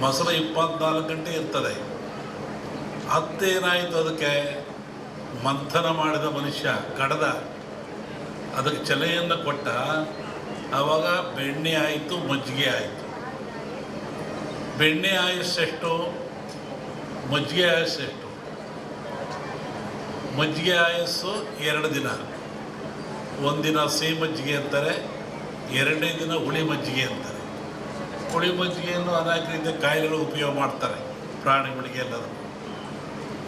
ಮೊಸರು ಇಪ್ಪತ್ನಾಲ್ಕು ಗಂಟೆ ಇರ್ತದೆ. ಹತ್ತೇನಾಯಿತು ಅದಕ್ಕೆ? ಮಂಥನ ಮಾಡಿದ ಮನುಷ್ಯ, ಕಡದ. ಅದಕ್ಕೆ ಚಲೆಯನ್ನು ಕೊಟ್ಟ. ಆವಾಗ ಬೆಣ್ಣೆ ಆಯಿತು, ಮಜ್ಜಿಗೆ ಆಯಿತು. ಬೆಣ್ಣೆ ಆಯುಸ್ಸೆಷ್ಟು? ಮಜ್ಜಿಗೆ ಆಯುಸ್ಸೆಷ್ಟು? ಮಜ್ಜಿಗೆ ಆಯಸ್ಸು ಎರಡು ದಿನ. ಒಂದಿನ ಸಿಹಿ ಮಜ್ಜಿಗೆ ಅಂತಾರೆ ಎರಡನೇ ದಿನ ಹುಳಿ ಮಜ್ಜಿಗೆ ಅಂತಾರೆ. ಹುಳಿ ಮಜ್ಜಿಗೆಯನ್ನು ಅನೇಕ ರೀತಿಯ ಕಾಯಿಲೆಗಳು ಉಪಯೋಗ ಮಾಡ್ತಾರೆ ಪ್ರಾಣಿಗಳಿಗೆ ಎಲ್ಲರೂ.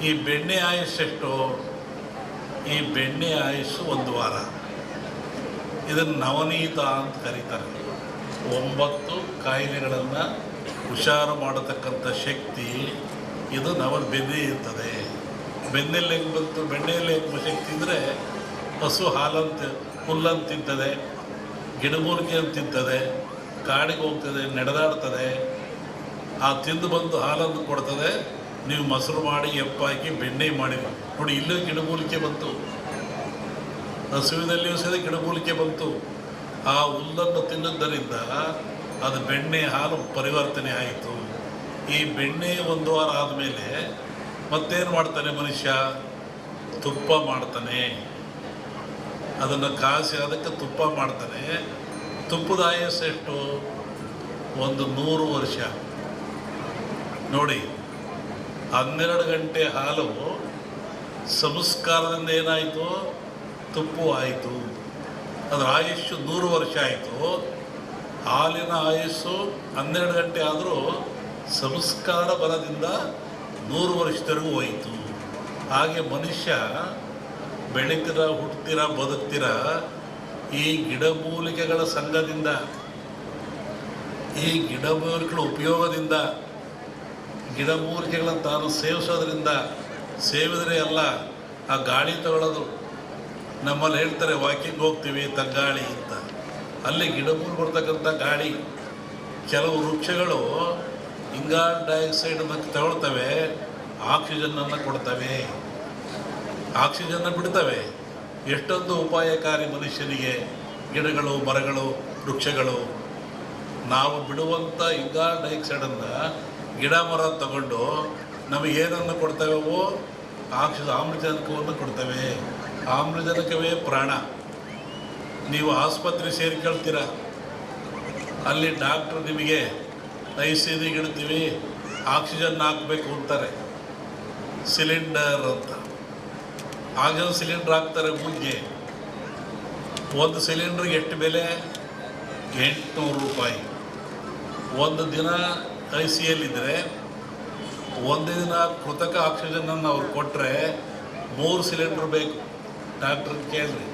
ಈ ಬೆಣ್ಣೆ ಆಯುಸ್ಸೆಷ್ಟು ಈ ಬೆಣ್ಣೆ ಆಯುಸ್ಸು ಒಂದು ವಾರ. ಇದನ್ನು ನವನೀತ ಅಂತ ಕರೀತಾರೆ. ಒಂಬತ್ತು ಕಾಯಿಲೆಗಳನ್ನು ಹುಷಾರು ಮಾಡತಕ್ಕಂಥ ಶಕ್ತಿ ಇದು ನವ ಬೆನ್ನೆ ಇರ್ತದೆ. ಬೆನ್ನೆಲ್ಲಿ ಹೆಂಗೆ ಬಂತು? ಬೆಣ್ಣೆಯಲ್ಲಿ ಹೆಂಗೆ ಶಕ್ತಿ ಅಂದರೆ ಹಸು ಹಾಲಂತ ಹುಲ್ಲನ್ನು ತಿಂತದೆ ಗಿಡಮೂಲಿಕೆ ಅಂತ ತಿಂತದೆ. ಕಾಡಿಗೆ ಹೋಗ್ತದೆ, ನಡೆದಾಡ್ತದೆ, ಆ ತಿಂದು ಬಂದು ಹಾಲನ್ನು ಕೊಡ್ತದೆ, ನೀವು ಮೊಸರು ಮಾಡಿ, ಎಪ್ಪಾಕಿ, ಬೆಣ್ಣೆ ಮಾಡಿ. ನೋಡಿ, ಇಲ್ಲೂ ಗಿಡಮೂಲಿಕೆ ಬಂತು. ಹಸುವಿನಲ್ಲಿಯೂ ಸಹ ಗಿಡಮೂಲಿಕೆ ಬಂತು. ಆ ಹುಲ್ಲನ್ನು ತಿನ್ನುವುದರಿಂದ ಅದು ಬೆಣ್ಣೆ ಹಾಲು ಪರಿವರ್ತನೆ ಆಯಿತು. ಈ ಬೆಣ್ಣೆ ಒಂದು ವಾರ ಆದಮೇಲೆ ಮತ್ತೇನು ಮಾಡ್ತಾನೆ ಮನುಷ್ಯ? ತುಪ್ಪ ಮಾಡ್ತಾನೆ. ಅದನ್ನು ಕಾಸಿ ಅದಕ್ಕೆ ತುಪ್ಪ ಮಾಡ್ತಾನೆ. ತುಪ್ಪದ ಆಯಸ್ ಎಷ್ಟು ಒಂದು ನೂರು ವರ್ಷ. ನೋಡಿ, ಹನ್ನೆರಡು ಗಂಟೆ ಹಾಲು ಸಂಸ್ಕಾರದಿಂದ ಏನಾಯಿತು? ತುಪ್ಪು ಆಯಿತು. ಅದರ ಆಯುಷ್ಯು ನೂರು ವರ್ಷ ಆಯಿತು. ಹಾಲಿನ ಆಯುಸ್ಸು ಹನ್ನೆರಡು ಗಂಟೆ ಆದರೂ ಸಂಸ್ಕಾರ ಬಲದಿಂದ ನೂರು ವರ್ಷದವರೆಗೂ ಹೋಯಿತು. ಹಾಗೆ ಮನುಷ್ಯ ಬೆಳೀತೀರ ಹುಟ್ತಿರ ಬದುಕ್ತೀರ ಈ ಗಿಡಮೂಲಿಕೆಗಳ ಸಂಘದಿಂದ, ಈ ಗಿಡಮೂಲಿಕೆಗಳ ಉಪಯೋಗದಿಂದ, ಗಿಡಮೂಲಿಕೆಗಳನ್ನು ತಾನು ಸೇವಿಸೋದ್ರಿಂದ ಸೇವಿದರೆ ಎಲ್ಲ ಆ ಗಾಳಿ ತಗೊಳ್ಳೋದು ನಮ್ಮಲ್ಲಿ ಹೇಳ್ತಾರೆ, ವಾಕಿಂಗ್ ಹೋಗ್ತೀವಿ ತಗ್ಗಾಳಿ ಅಂತ. ಅಲ್ಲಿ ಗಿಡಮೂಲಿಕೆ ಬರ್ತಕ್ಕಂಥ ಗಾಳಿ, ಕೆಲವು ವೃಕ್ಷಗಳು ಇಂಗಾಲ್ ಮತ್ತು ತಗೊಳ್ತವೆ ಆಕ್ಸಿಜನ್ನನ್ನು ಕೊಡ್ತವೆ. ಆಕ್ಸಿಜನ್ನ ಬಿಡ್ತವೆ. ಎಷ್ಟೊಂದು ಉಪಾಯಕಾರಿ ಮನುಷ್ಯನಿಗೆ ಗಿಡಗಳು, ಮರಗಳು, ವೃಕ್ಷಗಳು. ನಾವು ಬಿಡುವಂಥ ಇಂಗಾಲ ಡೈಆಕ್ಸೈಡನ್ನು ಗಿಡ, ಮರ ತಗೊಂಡು ನಮಗೇನನ್ನು ಕೊಡ್ತವೆವೋ ಆಕ್ಸಿಜನ್ ಆಮ್ಲಜನಕವನ್ನು ಕೊಡ್ತವೆ. ಆಮ್ಲಜನಕವೇ ಪ್ರಾಣ. ನೀವು ಆಸ್ಪತ್ರೆ ಸೇರಿಕೊಳ್ತೀರ. ಅಲ್ಲಿ ಡಾಕ್ಟ್ರು ನಿಮಗೆ ಇಡ್ತೀವಿ ಆಕ್ಸಿಜನ್ ಹಾಕಬೇಕು ಅಂತಾರೆ. ಸಿಲಿಂಡರ್ ಅಂತ. ಆಕ್ಸಿಜನ್ ಸಿಲಿಂಡ್ರ್ ಹಾಕ್ತಾರೆ ಮುಂಜೆ ಒಂದು ಸಿಲಿಂಡ್ರಿಗೆ ಎಷ್ಟು ಬೆಲೆ? ಎಂಟುನೂರು ರೂಪಾಯಿ. ಒಂದು ದಿನ ಐ ಸಿ ಎಲ್ಲಿದ್ದರೆ ಒಂದು ದಿನ ಕೃತಕ ಆಕ್ಸಿಜನನ್ನು ಅವ್ರು ಕೊಟ್ಟರೆ ಮೂರು ಸಿಲಿಂಡ್ರ್ ಬೇಕು. ಡಾಕ್ಟ್ರ್ ಕೇಳಿರಿ.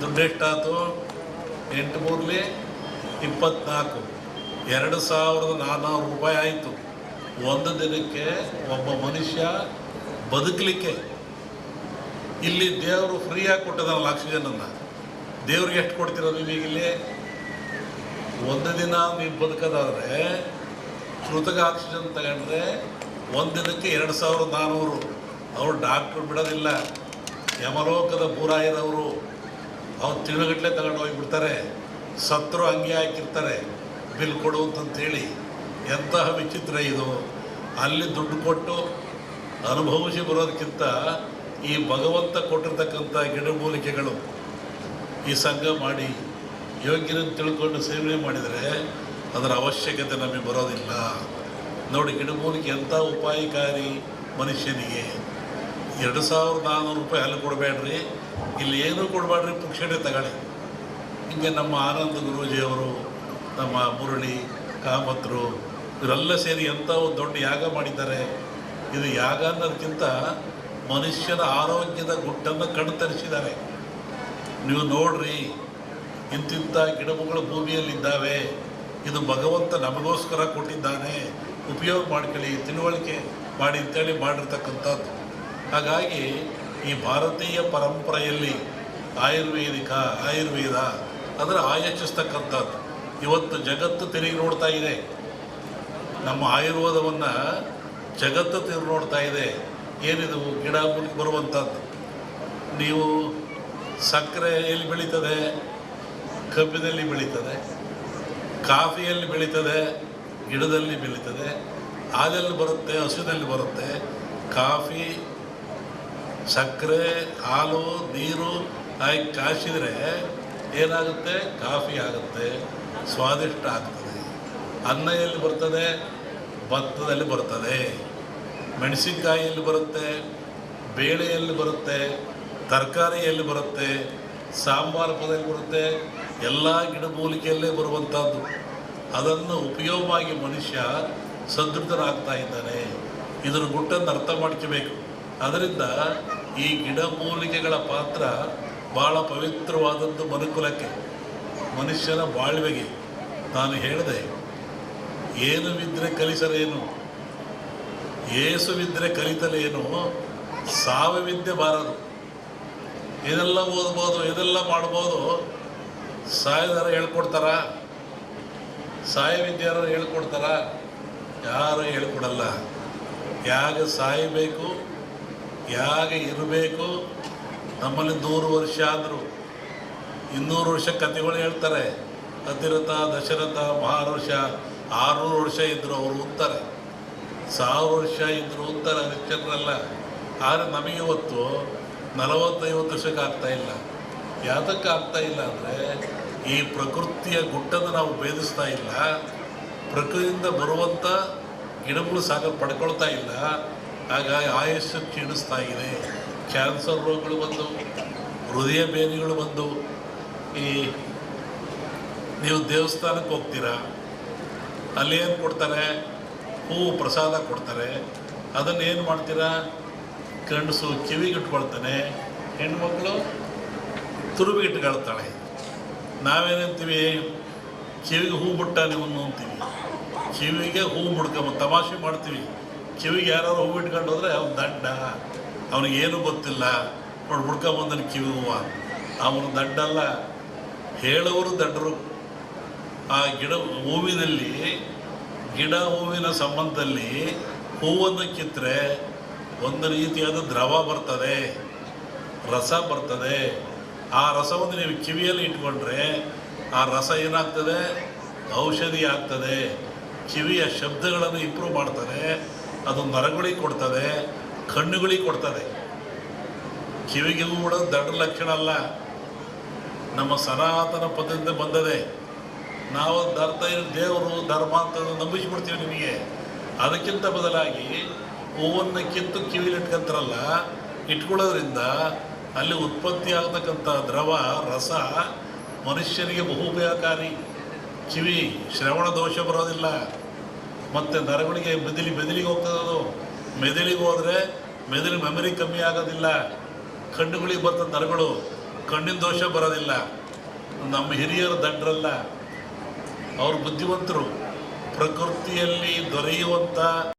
ದುಡ್ಡು ಎಷ್ಟಾಯ್ತು? ಎಂಟು ಮೂರಲಿ ಇಪ್ಪತ್ನಾಲ್ಕು. ಎರಡು ಸಾವಿರದ ನಾನ್ನೂರು ರೂಪಾಯಿ ಆಯಿತು. ಒಂದು ದಿನಕ್ಕೆ ಒಬ್ಬ ಮನುಷ್ಯ ಬದುಕಲಿಕ್ಕೆ. ಇಲ್ಲಿ ದೇವರು ಫ್ರೀಯಾಗಿ ಕೊಟ್ಟದಲ್ಲ ಆಕ್ಸಿಜನನ್ನು ದೇವ್ರಿಗೆ ಎಷ್ಟು ಕೊಡ್ತಿರೋದು ಇಲ್ಲಿ? ಒಂದು ದಿನ ನೀವು ಬದುಕೋದಾದ್ರೆ ಕೃತಕ ಆಕ್ಸಿಜನ್ ತಗೊಂಡ್ರೆ ಒಂದು ದಿನಕ್ಕೆ ಎರಡು ಸಾವಿರದ ನಾನ್ನೂರು ಅವರು ಡಾಕ್ಟ್ರು ಬಿಡೋದಿಲ್ಲ. ಯಮಲೋಕದ ಪೂರಾಯದವರು ಅವ್ರು ತಿಂಗಳಗಟ್ಟಲೆ ತಗೊಂಡು ಹೋಗಿಬಿಡ್ತಾರೆ ಸತ್ರು ಹಂಗೆ ಹಾಕಿರ್ತಾರೆ. ಬಿಲ್ ಕೊಡು ಅಂತಂತೇಳಿ. ಎಂತಹ ವಿಚಿತ್ರ ಇದು. ಅಲ್ಲಿ ದುಡ್ಡು ಕೊಟ್ಟು ಅನುಭವಿಸಿ ಬರೋದಕ್ಕಿಂತ ಈ ಭಗವಂತ ಕೊಟ್ಟಿರ್ತಕ್ಕಂಥ ಗಿಡಮೂಲಿಕೆಗಳು ಈ ಸಂಘ ಮಾಡಿ ಯೋಗ್ಯರನ್ನು ತಿಳ್ಕೊಂಡು ಸೇವನೆ ಮಾಡಿದರೆ ಅದರ ಅವಶ್ಯಕತೆ ನಮಗೆ ಬರೋದಿಲ್ಲ. ನೋಡಿ ಗಿಡಮೂಲಿಕೆ ಎಂಥ ಉಪಾಯಕಾರಿ ಮನುಷ್ಯನಿಗೆ. ಎರಡು ಸಾವಿರದ ನಾನ್ನೂರು ರೂಪಾಯಿ ಅಲ್ಲಿ ಕೊಡಬೇಡ್ರಿ. ಇಲ್ಲಿ ಏನೂ ಕೊಡಬೇಡ್ರಿ, ಪುಕ್ಷಣೆ ತಗೊಳ್ಳಿ. ಹಿಂಗೆ ನಮ್ಮ ಆನಂದ ಗುರೂಜಿಯವರು ನಮ್ಮ ಮುರಳಿ, ಕಾಮತ್ರು, ಇವರೆಲ್ಲ ಸೇರಿ ಎಂಥ ಒಂದು ದೊಡ್ಡ ಯಾಗ ಮಾಡಿದ್ದಾರೆ. ಇದು ಯಾಗ ಅನ್ನೋದಕ್ಕಿಂತ ಮನುಷ್ಯನ ಆರೋಗ್ಯದ ಗುಟ್ಟನ್ನು ಕಣ್ತರಿಸಿದ್ದಾರೆ ನೀವು ನೋಡ್ರಿ, ಇಂತಿಂಥ ಗಿಡಮೂಗಳು ಭೂಮಿಯಲ್ಲಿದ್ದಾವೆ. ಇದು ಭಗವಂತ ನಮಗೋಸ್ಕರ ಕೊಟ್ಟಿದ್ದಾನೆ. ಉಪಯೋಗ ಮಾಡ್ಕೊಳ್ಳಿ, ತಿಳುವಳಿಕೆ ಮಾಡಿ ಅಂತೇಳಿ ಮಾಡಿರ್ತಕ್ಕಂಥದ್ದು. ಹಾಗಾಗಿ ಈ ಭಾರತೀಯ ಪರಂಪರೆಯಲ್ಲಿ ಆಯುರ್ವೇದಿಕ, ಆಯುರ್ವೇದ, ಅದರ ಆಯೋಚಿಸ್ತಕ್ಕಂಥದ್ದು. ಇವತ್ತು ಜಗತ್ತು ತಿರುಗಿ ನೋಡ್ತಾ ಇದೆ. ನಮ್ಮ ಆಯುರ್ವೇದವನ್ನು ಜಗತ್ತು ತಿರುಗಿ ನೋಡ್ತಾ ಇದೆ. ಏನಿದು ಗಿಡ ಬರುವಂಥದ್ದು ನೀವು ಸಕ್ಕರೆ ಎಲ್ಲಿ ಬೆಳೀತದೆ? ಕಬ್ಬಿನಲ್ಲಿ ಬೆಳೀತದೆ. ಕಾಫಿಯಲ್ಲಿ ಬೆಳೀತದೆ. ಗಿಡದಲ್ಲಿ ಬೆಳೀತದೆ. ಹಾಲಲ್ಲಿ ಬರುತ್ತೆ, ಹಸುವಿನಲ್ಲಿ ಬರುತ್ತೆ. ಕಾಫಿ, ಸಕ್ಕರೆ, ಹಾಲು, ನೀರು ಹಾಕಿ ಕಾಯಿಸಿದರೆ ಏನಾಗುತ್ತೆ? ಕಾಫಿ ಆಗುತ್ತೆ. ಸ್ವಾದಿಷ್ಟ ಆಗ್ತದೆ. ಅನ್ನ ಎಲ್ಲಿ ಬರ್ತದೆ? ಭತ್ತದಲ್ಲಿ ಬರ್ತದೆ. ಮೆಣಸಿನ್ಕಾಯಿಯಲ್ಲಿ ಬರುತ್ತೆ, ಬೇಳೆಯಲ್ಲಿ ಬರುತ್ತೆ, ತರಕಾರಿಯಲ್ಲಿ ಬರುತ್ತೆ, ಸಾಂಬಾರು ಪದದಲ್ಲಿ ಬರುತ್ತೆ, ಎಲ್ಲ ಗಿಡಮೂಲಿಕೆಯಲ್ಲೇ ಬರುವಂಥದ್ದು ಅದನ್ನು ಉಪಯೋಗವಾಗಿ ಮನುಷ್ಯ ಸದೃಢರಾಗ್ತಾ ಇದ್ದಾನೆ. ಇದರ ಗುಟ್ಟನ್ನು ಅರ್ಥ ಮಾಡ್ಕೋಬೇಕು. ಅದರಿಂದ ಈ ಗಿಡಮೂಲಿಕೆಗಳ ಪಾತ್ರ ಭಾಳ ಪವಿತ್ರವಾದದ್ದು ಮನುಕುಲಕ್ಕೆ, ಮನುಷ್ಯನ ಬಾಳ್ವೆಗೆ. ನಾನು ಹೇಳಿದೆ, ಏನು ಬಿದ್ದರೆ ಕಲಿಸಲೇನು ಏಸುವಿದ್ದರೆ ಕಲಿತಲೇನು ವಿದ್ಯೆ ಬಾರದು. ಇದೆಲ್ಲ ಓದ್ಬೋದು ಇದೆಲ್ಲ ಮಾಡ್ಬೋದು ಸಾಯದಾರ ಹೇಳ್ಕೊಡ್ತಾರ? ಸಾಯ ವಿದ್ಯಾರ ಹೇಳ್ಕೊಡ್ತಾರ? ಯಾರು ಹೇಳ್ಕೊಡಲ್ಲ. ಯಾಗ ಸಾಯಬೇಕು, ಯಾಗ ಇರಬೇಕು, ನಮ್ಮಲ್ಲಿ ನೂರು ವರ್ಷ ಆದರೂ. ಇನ್ನೂರು ವರ್ಷ ಕಥೆಗಳು ಹೇಳ್ತಾರೆ. ಅತಿರಥ ದಶರಥ ಮಹಾರುಷ ಆರುನೂರು ವರ್ಷ ಇದ್ದರು ಅವರು ಅಂತಾರೆ ಸಾವಿರ ವರ್ಷ ಇದ್ರು ಅಂತಾರೆ ಹರಿಶ್ಚಂದ್ರಲ್ಲ ಆದರೆ ನಮಗೆ ಇವತ್ತು ನಲವತ್ತೈವತ್ತು ವರ್ಷಕ್ಕೆ ಆಗ್ತಾ ಇಲ್ಲ. ಯಾತಕ್ಕೆ ಆಗ್ತಾ ಇಲ್ಲ ಅಂದರೆ ಈ ಪ್ರಕೃತಿಯ ಗುಟ್ಟನ್ನು ನಾವು ಭೇದಿಸ್ತಾ ಇಲ್ಲ. ಪ್ರಕೃತಿಯಿಂದ ಬರುವಂಥ ಗಿಡಗಳು ಸಾಕ ಪಡ್ಕೊಳ್ತಾ ಇಲ್ಲ. ಹಾಗಾಗಿ ಆಯಸ್ಸು ಕ್ಷೀಣಿಸ್ತಾ ಇದೆ. ಕ್ಯಾನ್ಸರ್ ರೋಗಗಳು ಬಂದು, ಹೃದಯ ಬೇನೆಗಳು ಬಂದು, ಈ ನೀವು ದೇವಸ್ಥಾನಕ್ಕೆ ಹೋಗ್ತೀರಾ? ಅಲ್ಲಿ ಏನು ಕೊಡ್ತಾರೆ? ಹೂವು ಪ್ರಸಾದ ಕೊಡ್ತಾರೆ. ಅದನ್ನು ಏನು ಮಾಡ್ತೀರಾ? ಗಂಡಸು ಕಿವಿಗಿಟ್ಕೊಳ್ತಾನೆ ಹೆಣ್ಮಕ್ಳು ತುರುಬಿಗಿಟ್ಕೊಳ್ತಾಳೆ. ನಾವೇನಂತೀವಿ ಕಿವಿಗೆ ಹೂ ಬಿಟ್ಟ ನೀವು ಅಂತೀವಿ. ಕಿವಿಗೆ ಹೂ ಮುಡ್ಕೊಂಬ ತಮಾಷೆ ಮಾಡ್ತೀವಿ. ಕಿವಿಗೆ ಯಾರು ಹೂ ಇಟ್ಕೊಂಡು ಹೋದ್ರೆ ಅವ್ನು ದಡ್ಡ ಅವನಿಗೆ ಏನೂ ಗೊತ್ತಿಲ್ಲ. ನೋಡಿ ಹುಡ್ಕೊಂಬಂದನು ಕಿವಿ ಹೂವ. ಅವನು ದಡ್ಡಲ್ಲ ಹೇಳೋರು ದಡ್ಡರು ಆ ಗಿಡ ಹೂವಿನಲ್ಲಿ ಗಿಡ ಹೂವಿನ ಸಂಬಂಧದಲ್ಲಿ ಹೂವನ್ನು ಕಿತ್ತರೆ ಒಂದು ರೀತಿಯಾದ ದ್ರವ ಬರ್ತದೆ, ರಸ ಬರ್ತದೆ. ಆ ರಸವನ್ನು ನೀವು ಕಿವಿಯಲ್ಲಿ ಇಟ್ಕೊಂಡ್ರೆ ಆ ರಸ ಏನಾಗ್ತದೆ? ಔಷಧಿ ಆಗ್ತದೆ. ಕಿವಿಯ ಶಬ್ದಗಳನ್ನು ಇಂಪ್ರೂವ್ ಮಾಡ್ತದೆ. ಅದು ನರಗಳಿಗೆ ಕೊಡ್ತದೆ, ಕಣ್ಣುಗಳಿಗೆ ಕೊಡ್ತದೆ. ಕಿವಿಗೆ ಹೂ ಬಿಡೋದು ದಡ್ಡ ಲಕ್ಷಣ ಅಲ್ಲ. ನಮ್ಮ ಸನಾತನ ಪದ್ಧತಿಯಿಂದ ಬಂದದೆ. ನಾವು ಧರ್ತ ದೇವರು ಧರ್ಮ ಅಂತ ನಂಬಿಸಿಬಿಡ್ತೀವಿ ನಿಮಗೆ. ಅದಕ್ಕಿಂತ ಬದಲಾಗಿ ಹೂವನ್ನು ಕಿತ್ತು ಕಿವಿಲಿ ಇಟ್ಕೊಂತಾರಲ್ಲ, ಇಟ್ಕೊಳ್ಳೋದ್ರಿಂದ ಅಲ್ಲಿ ಉತ್ಪತ್ತಿ ಆಗತಕ್ಕಂಥ ದ್ರವ, ರಸ ಮನುಷ್ಯನಿಗೆ ಬಹುಪಯೋಗಕಾರಿ. ಕಿವಿ, ಶ್ರವಣ ದೋಷ ಬರೋದಿಲ್ಲ. ಮತ್ತು ನರಗಳಿಗೆ ಮೆದಿಲಿ ಮೆದುಳಿಗೆ ಹೋಗ್ತದೆ ಅದು ಮೆದುಳಿಗೆ ಹೋದರೆ ಮೆದುಳು ಮೆಮರಿ ಕಮ್ಮಿ ಆಗೋದಿಲ್ಲ. ಕಣ್ಣುಗಳಿಗೆ ಬರ್ತದೆ ನರಗಳು, ಕಣ್ಣಿನ ದೋಷ ಬರೋದಿಲ್ಲ. ನಮ್ಮ ಹಿರಿಯರು ದಡ್ರಲ್ಲ. ಅವರು ಬುದ್ಧಿವಂತರು. ಪ್ರಕೃತಿಯಲ್ಲಿ ದೊರೆಯುವಂಥ